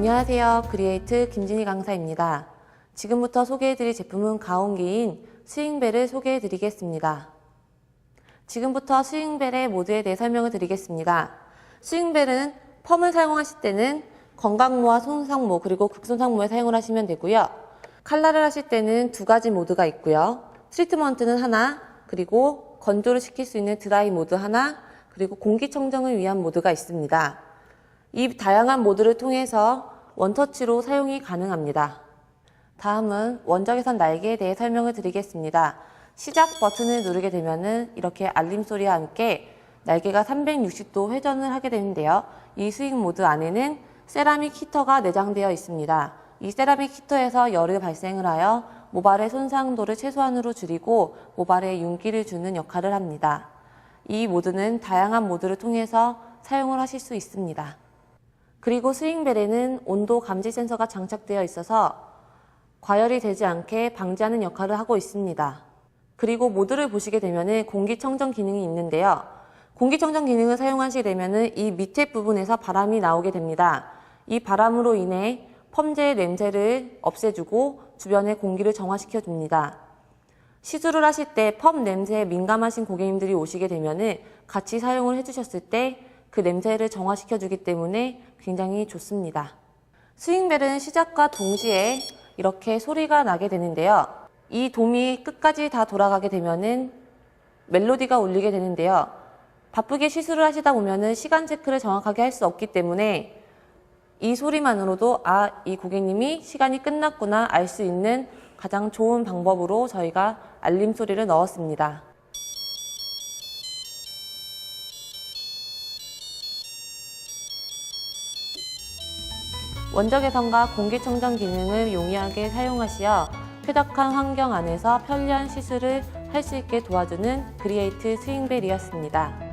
안녕하세요. 크리에이트 김진희 강사입니다. 지금부터 소개해드릴 제품은 가온기인 스윙벨을 소개해드리겠습니다. 지금부터 스윙벨의 모드에 대해 설명을 드리겠습니다. 스윙벨은 펌을 사용하실 때는 건강모와 손상모 그리고 극손상모에 사용을 하시면 되고요. 칼라를 하실 때는 두 가지 모드가 있고요. 트리트먼트는 하나, 그리고 건조를 시킬 수 있는 드라이 모드 하나, 그리고 공기청정을 위한 모드가 있습니다. 이 다양한 모드를 통해서 원터치로 사용이 가능합니다. 다음은 원적외선 날개에 대해 설명을 드리겠습니다. 시작 버튼을 누르게 되면은 이렇게 알림 소리와 함께 날개가 360도 회전을 하게 되는데요. 이 스윙 모드 안에는 세라믹 히터가 내장되어 있습니다. 이 세라믹 히터에서 열을 발생을 하여 모발의 손상도를 최소한으로 줄이고 모발에 윤기를 주는 역할을 합니다. 이 모드는 다양한 모드를 통해서 사용을 하실 수 있습니다. 그리고 스윙벨에는 온도 감지 센서가 장착되어 있어서 과열이 되지 않게 방지하는 역할을 하고 있습니다. 그리고 모드를 보시게 되면 공기청정 기능이 있는데요. 공기청정 기능을 사용하시게 되면 이 밑에 부분에서 바람이 나오게 됩니다. 이 바람으로 인해 펌제의 냄새를 없애주고 주변의 공기를 정화시켜 줍니다. 시술을 하실 때 펌 냄새에 민감하신 고객님들이 오시게 되면 같이 사용을 해주셨을 때 그 냄새를 정화시켜 주기 때문에 굉장히 좋습니다. 스윙벨은 시작과 동시에 이렇게 소리가 나게 되는데요. 이 돔이 끝까지 다 돌아가게 되면은 멜로디가 울리게 되는데요. 바쁘게 시술을 하시다 보면은 시간 체크를 정확하게 할 수 없기 때문에 이 소리만으로도 아, 이 고객님이 시간이 끝났구나 알 수 있는 가장 좋은 방법으로 저희가 알림 소리를 넣었습니다. 원적외선과 공기청정 기능을 용이하게 사용하시어 쾌적한 환경 안에서 편리한 시술을 할 수 있게 도와주는 그리에이트 스윙벨이었습니다.